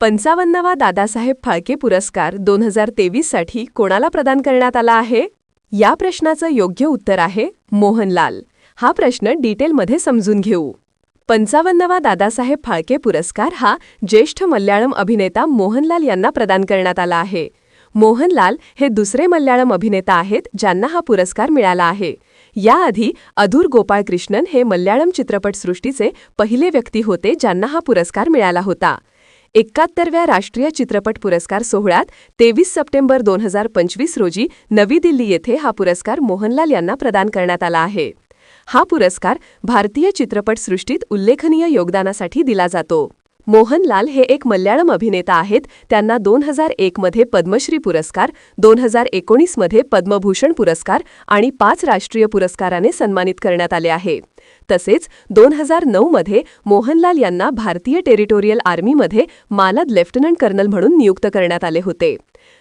पंचावन्नावा दादासाहेब फाळके पुरस्कार दोन हजार तेवीससाठी कोणाला प्रदान करण्यात आला आहे? या प्रश्नाचं योग्य उत्तर आहे मोहनलाल. हा प्रश्न डिटेलमध्ये समजून घेऊ. पंचावन्नावा दादासाहेब फाळके पुरस्कार हा ज्येष्ठ मल्याळम अभिनेता मोहनलाल यांना प्रदान करण्यात आला आहे. मोहनलाल हे दुसरे मल्याळम अभिनेता आहेत ज्यांना हा पुरस्कार मिळाला आहे. याआधी अधूर गोपाळकृष्णन हे मल्याळम चित्रपटसृष्टीचे पहिले व्यक्ती होते ज्यांना हा पुरस्कार मिळाला होता. एकाहत्तरव्या राष्ट्रीय चित्रपट पुरस्कार सोहळ्यात तेवीस सप्टेंबर दोन हजार पंचवीस रोजी नवी दिल्ली येथे हा पुरस्कार मोहनलाल यांना प्रदान करण्यात आला आहे. हा पुरस्कार भारतीय चित्रपटसृष्टीत उल्लेखनीय योगदानासाठी दिला जातो. मोहनलाल हे एक मल्याळम अभिनेता आहेत. त्यांना दोन हजार एकमध्ये पद्मश्री पुरस्कार दोन हजार एकोणीसमध्ये पद्मभूषण पुरस्कार आणि पाच राष्ट्रीय पुरस्काराने सन्मानित करण्यात आले आहे. तसेच दोन हजार नऊमध्ये मोहनलाल यांना भारतीय टेरिटोरियल आर्मीमध्ये मालद लेफ्टनंट कर्नल म्हणून नियुक्त करण्यात आले होते.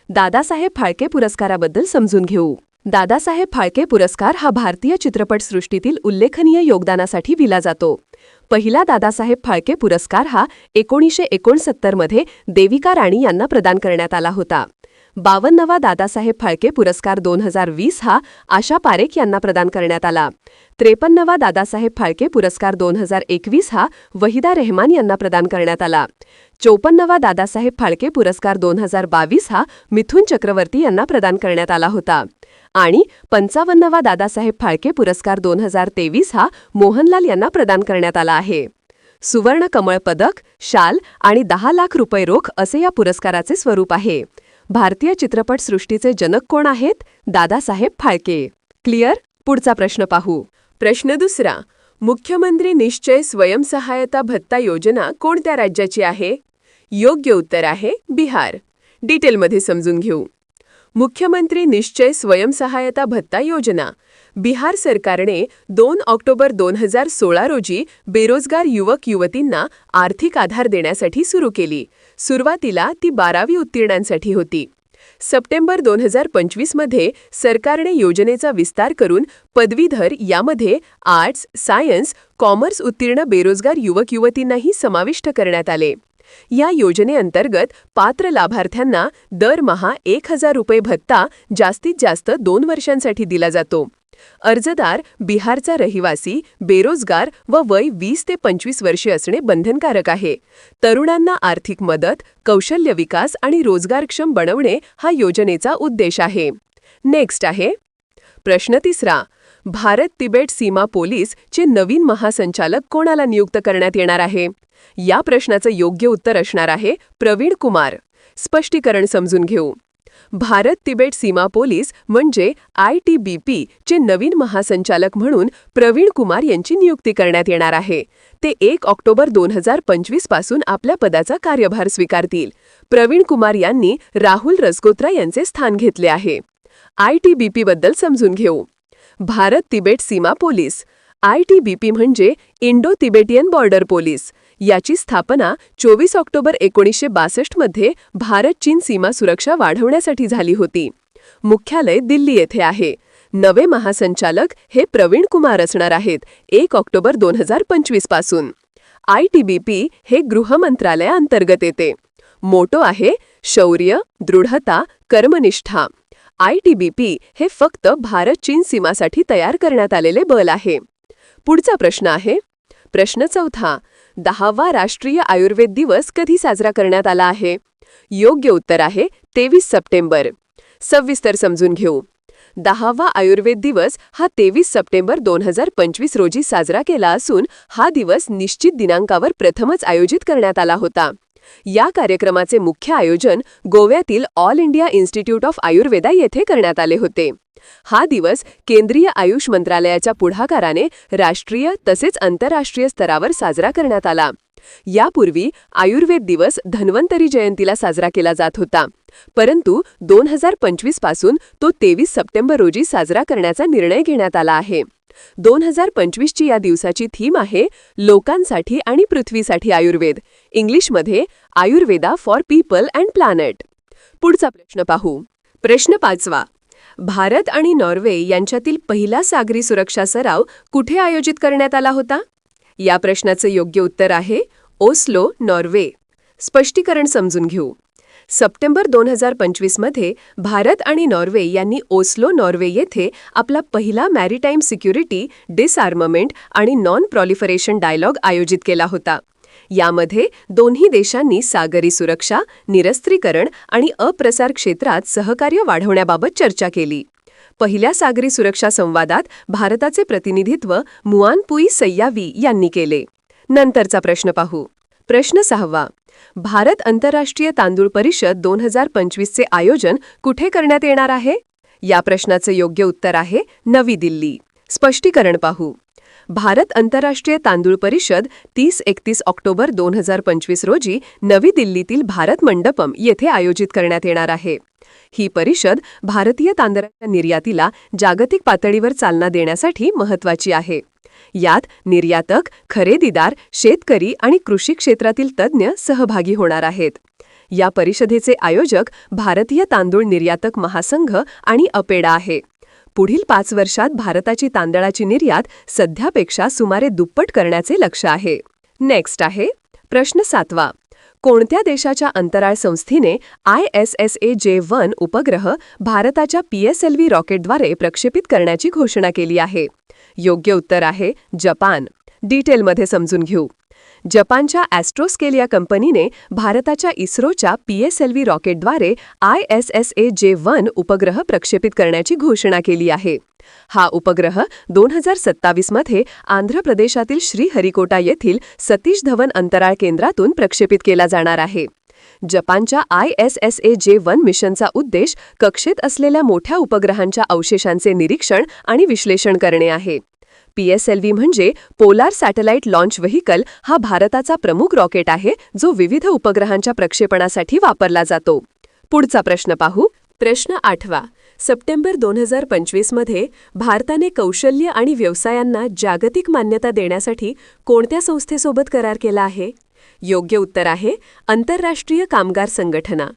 दादासाहेब फाळके पुरस्काराबद्दल समजून घेऊ. दादासाहेब फाळके पुरस्कार हा भारतीय चित्रपटसृष्टीतील उल्लेखनीय योगदानासाठी दिला जातो. पहिला दादासाहेब फाळके पुरस्कार हा एकोणीसशे एकोणसत्तरमध्ये देविका राणी यांना प्रदान करण्यात आला होता. बावन्नवा दादासाहेब फाळके पुरस्कार दोन हजार वीस हा आशा पारेख यांना प्रदान करण्यात आला. त्रेपन्नवा दादासाहेब फाळके पुरस्कार दोन हजार एकवीस हा वहिदा रेहमान यांना प्रदान करण्यात आला. चौपन्नवा दादासाहेब फाळके पुरस्कार दोन हजार बावीस हा मिथुन चक्रवर्ती यांना प्रदान करण्यात आला होता. आणि पंचावन्नवा दादासाहेब फाळके पुरस्कार दोन हजार तेवीस हा मोहनलाल यांना प्रदान करण्यात आला आहे. सुवर्ण कमळ पदक शाल आणि दहा लाख रुपये रोख असे या पुरस्काराचे स्वरूप आहे. भारतीय चित्रपटसृष्टीचे जनक कोण आहेत? दादासाहेब फाळके. क्लिअर? पुढचा प्रश्न पाहू. प्रश्न दुसरा मुख्यमंत्री निश्चय स्वयंसहायता भत्ता योजना कोणत्या राज्याची आहे? योग्य उत्तर आहे बिहार. डिटेलमध्ये समजून घेऊ. मुख्यमंत्री निश्चय स्वयंसहायता भत्ता योजना. बिहार सरकारने दोन ऑक्टोबर दोन हजार सोळा रोजी बेरोजगार युवक युवतींना आर्थिक आधार देण्यासाठी सुरू केली. सुरुवातीला ती बारावी उत्तीर्णांसाठी होती. सप्टेंबर दोन हजार पंचवीसमध्ये सरकारने योजनेचा विस्तार करून पदवीधर यामध्ये आर्ट्स सायन्स कॉमर्स उत्तीर्ण बेरोजगार युवक युवतींनाही समाविष्ट करण्यात आले. या योजनेअंतर्गत पात्र लाभार्थ्यांना दरमहा एक हजार रुपये भत्ता जास्तीत जास्त दोन वर्षांसाठी दिला जातो. अर्जदार बिहारचा रहिवासी बेरोजगार व वय वीस ते पंचवीस वर्षे असणे बंधनकारक आहे. तरुणांना आर्थिक मदत कौशल्य विकास आणि रोजगारक्षम बनवणे हा योजनेचा उद्देश आहे. नेक्स्ट आहे. प्रश्न तिसरा. भारत तिबेट सीमा पोलीस चे नवीन महासंचालक कोणाला नियुक्त करण्यात येणार आहे? या प्रश्नाचं योग्य उत्तर असणार आहे प्रवीण कुमार. स्पष्टीकरण समजून घेऊ. भारत तिबेट सीमा पोलीस म्हणजे आय टी बी पी चे नवीन महासंचालक म्हणून प्रवीण कुमार यांची नियुक्ती करण्यात येणार आहे. ते एक ऑक्टोबर दोन हजार पंचवीसपासून आपल्या पदाचा कार्यभार स्वीकारतील. प्रवीण कुमार यांनी राहुल रसगोत्रा यांचे स्थान घेतले आहे. आय टी बी बद्दल समजून घेऊ. Bharat Tibet Seema police I T B P म्हणजे इंडो तिबेटियन बॉर्डर पोलीस. याची स्थापना चोवीस ऑक्टोबर एकोणीसशे बासष्टमध्ये भारत चीन सीमा सुरक्षा वाढवण्यासाठी झाली होती. मुख्यालय दिल्ली येथे आहे. नवे महासंचालक हे प्रवीण कुमार असणार आहेत एक ऑक्टोबर दोन हजार पंचवीसपासून. आय टी बी पी हे गृहमंत्रालयाअंतर्गत येते. मोटो आहे शौर्य दृढता कर्मनिष्ठा. आय टी बी पी हे फक्त भारत चीन सीमासाठी तयार करण्यात आलेले बल आहे. पुढचा प्रश्न आहे. प्रश्न चौथा दहावा राष्ट्रीय आयुर्वेद दिवस कधी साजरा करण्यात आला आहे? योग्य उत्तर आहे तेवीस सप्टेंबर. सविस्तर समजून घेऊ. दहावा आयुर्वेद दिवस हा तेवीस सप्टेंबर दोन हजार पंचवीस रोजी साजरा केला असून हा दिवस निश्चित दिनांकावर प्रथमच आयोजित करण्यात आला होता. या कार्यक्रमाचे मुख्य आयोजन गोव्यातील all India institute of Ayurveda येथे करण्यात आले होते. हा दिवस केंद्रीय आयुष मंत्रालयाच्या पुढाकाराने राष्ट्रीय तसेच आंतरराष्ट्रीय स्तरावर साजरा करण्यात आला. यापूर्वी आयुर्वेद दिवस धन्वंतरी जयंतीला साजरा केला जात होता. परंतु दोन हजार पंचवीसपासून तो तेवीस सप्टेंबर रोजी साजरा करण्याचा निर्णय घेण्यात आला आहे. दोन हजार पंचवीसची या दिवसाची थीम आहे लोकांसाठी आणि पृथ्वीसाठी आयुर्वेद. इंग्लिशमध्ये Ayurveda for people and planet. पुढचा प्रश्न पाहू. प्रश्न पाचवा. भारत आणि नॉर्वे यांच्यातील पहिला सागरी सुरक्षा सराव कुठे आयोजित करण्यात आला होता? या प्रश्नाचं योग्य उत्तर आहे ओस्लो नॉर्वे. स्पष्टीकरण समजून घेऊ. सप्टेंबर दोन हजार पंचवीसमध्ये भारत आणि नॉर्वे यांनी ओस्लो नॉर्वे येथे आपला पहिला मॅरिटाईम सिक्युरिटी डिसआर्ममेंट आणि नॉन प्रॉलिफरेशन डायलॉग आयोजित केला होता. यामध्ये दोन्ही देशांनी सागरी सुरक्षा निरस्त्रीकरण आणि अप्रसार क्षेत्रात सहकार्य वाढवण्याबाबत चर्चा केली. पहिल्या सागरी सुरक्षा संवादात भारताचे प्रतिनिधित्व मुआनपुई सय्यावी यांनी केले. नंतरचा प्रश्न पाहू. प्रश्न सहावा. भारत आंतरराष्ट्रीय तांदूळ परिषद दोन हजार पंचवीसचे आयोजन कुठे करण्यात येणार आहे? या प्रश्नाचं योग्य उत्तर आहे नवी दिल्ली. स्पष्टीकरण पाहू. भारत आंतरराष्ट्रीय तांदूळ परिषद तीस एकतीस ऑक्टोबर दोन हजार पंचवीस रोजी नवी दिल्लीतील भारत मंडपम येथे आयोजित करण्यात येणार आहे. ही परिषद भारतीय तांदळाच्या निर्यातीला जागतिक पातळीवर चालना देण्यासाठी महत्वाची आहे. यात निर्यातक खरेदीदार शेतकरी आणि कृषी क्षेत्रातील तज्ज्ञ सहभागी होणार आहेत. या परिषदेचे आयोजक भारतीय तांदूळ निर्यातक महासंघ आणि अपेडा आहे. पुढील पाच वर्षात भारताची तांदळाची निर्यात सध्यापेक्षा सुमारे दुप्पट करण्याचे लक्ष आहे. नेक्स्ट आहे प्रश्न सातवा. कोणत्या देशाच्या अंतराळ संस्थेने I S S A J one उपग्रह भारताच्या पीएसएलव्ही रॉकेटद्वारे प्रक्षेपित करण्याची घोषणा केली आहे? योग्य उत्तर आहे जपान. डिटेलमध्ये समजून घेऊ. जपानच्या ॲस्ट्रोस्केल या कंपनीने भारताच्या इस्रोच्या PSLV रॉकेटद्वारे I S S A J one उपग्रह प्रक्षेपित करण्याची घोषणा केली आहे. हा उपग्रह दोन हजार सत्तावीसमध्ये आंध्र प्रदेशातील श्रीहरिकोटा येथील सतीश धवन अंतराळ केंद्रातून प्रक्षेपित केला जाणार आहे. जपानच्या I S S A J one मिशनचा उद्देश कक्षेत असलेल्या मोठ्या उपग्रहांच्या अवशेषांचे निरीक्षण आणि विश्लेषण करणे आहे. पीएसएलव्ही म्हणजे पोलार सॅटेलाइट लॉन्च व्हेकल हा भारताचा प्रमुख रॉकेट आहे जो विविध उपग्रहांच्या प्रक्षेपणासाठी वापरला जातो. पुढचा प्रश्न पाहू. प्रश्न आठवा. सप्टेंबर दोन हजार पंचवीसमध्ये भारताने कौशल्य आणि व्यवसायांना जागतिक मान्यता देण्यासाठी कोणत्या संस्थेसोबत करार केला आहे? योग्य उत्तर आहे आंतरराष्ट्रीय कामगार संघटना.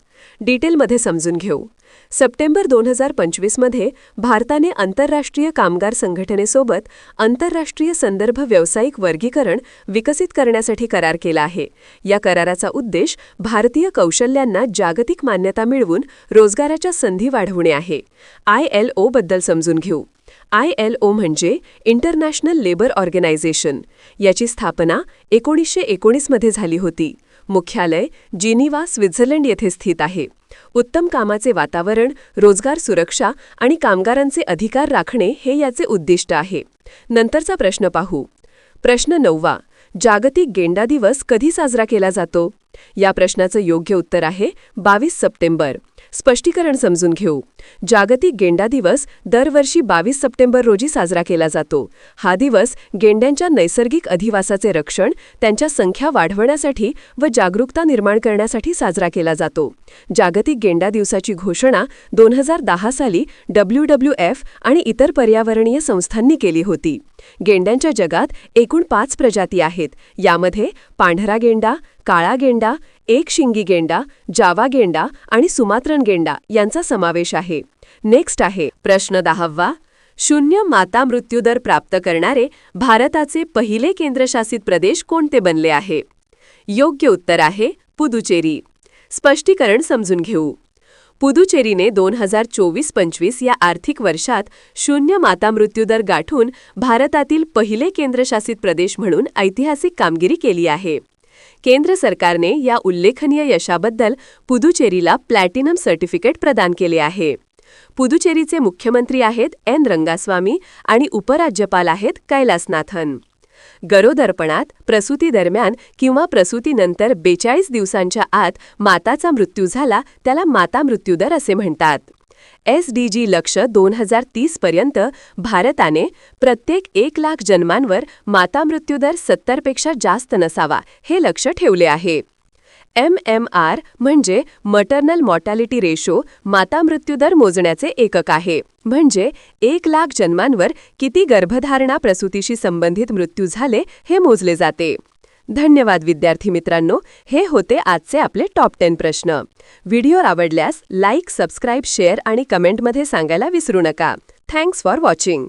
डिटेलमध्ये समजून घेऊ. सप्टेंबर दोन हजार पंचवीसमध्ये भारताने आंतरराष्ट्रीय कामगार संघटनेसोबत आंतरराष्ट्रीय संदर्भ व्यावसायिक वर्गीकरण विकसित करण्यासाठी करार केला आहे. या कराराचा उद्देश भारतीय कौशल्यांना जागतिक मान्यता मिळवून रोजगाराच्या संधी वाढवणे आहे. आय एल ओबद्दल समजून घेऊ. आय एल ओ म्हणजे इंटरनॅशनल लेबर ऑर्गनायझेशन. याची स्थापना एकोणीसशे एकोणीसमध्ये झाली होती. मुख्यालय जिनिवा स्वित्झर्लंड येथे स्थित आहे. उत्तम कामाचे वातावरण रोजगार सुरक्षा आणि कामगारांचे अधिकार राखणे हे याचे उद्दिष्ट आहे. नंतरचा प्रश्न पाहू. प्रश्न नववा. जागतिक गेंडा दिवस कधी साजरा केला जातो? या प्रश्नाचं योग्य उत्तर आहे बावीस सप्टेंबर. स्पष्टीकरण समजून घेऊ. जागतिक गेंडा दिवस दरवर्षी बावीस सप्टेंबर रोजी साजरा केला जातो. हा दिवस गेंड्यांच्या नैसर्गिक अधिवासाचे रक्षण त्यांच्या संख्या वाढवण्यासाठी व जागरूकता निर्माण करण्यासाठी साजरा केला जातो. जागतिक गेंडा दिवसाची घोषणा दोन हजार दहा साली डब्ल्यू डब्ल्यू एफ आणि इतर पर्यावरणीय संस्थांनी केली होती. गेंड्यांच्या जगात एकूण पाच प्रजाती आहेत. यामध्ये पांढरा गेंडा काळा गेंडा एक शिंगी गेंडा जावा गेंडा आणि सुमात्रन गेंडा यांचा समावेश आहे. नेक्स्ट आहे प्रश्न दहावा. शून्य माता मृत्यूदर प्राप्त करणारे भारताचे पहिले केंद्रशासित प्रदेश कोणते बनले आहे? योग्य उत्तर आहे पुदुचेरी. स्पष्टीकरण समजून घेऊ. पुदुचेरीने दोन हजार चोवीस पंचवीस या आर्थिक वर्षात शून्य माता मृत्यूदर गाठून भारतातील पहिले केंद्रशासित प्रदेश म्हणून ऐतिहासिक कामगिरी केली आहे. केंद्र सरकारने या उल्लेखनीय यशाबद्दल पुदुचेरीला प्लॅटिनम सर्टिफिकेट प्रदान केले आहे. पुदुचेरीचे मुख्यमंत्री आहेत एन. रंगास्वामी आणि उपराज्यपाल आहेत कैलासनाथन. गरोदरपणात प्रसूतीदरम्यान किंवा प्रसूतीनंतर बेचाळीस दिवसांच्या आत माताचा मृत्यू झाला त्याला माता मृत्यूदर असे म्हणतात. एस डी जी लक्ष दोन हजार तीसपर्यंत भारताने प्रत्येक एक लाख जन्मांवर मातामृत्यूदर सत्तरपेक्षा जास्त नसावा हे लक्ष ठेवले आहे. एम एम आर म्हणजे मटर्नल मॉर्टॅलिटी रेशो मातामृत्यूदर मोजण्याचे एकक आहे. म्हणजे एक लाख जन्मांवर किती गर्भधारणा प्रसूतीशी संबंधित मृत्यू झाले हे मोजले जाते. धन्यवाद विद्यार्थी मित्रांनो. हे होते आजचे आपले टॉप टेन प्रश्न. व्हिडिओ आवडल्यास लाईक सबस्क्राईब शेअर आणि कमेंटमध्ये सांगायला विसरू नका. Thanks for watching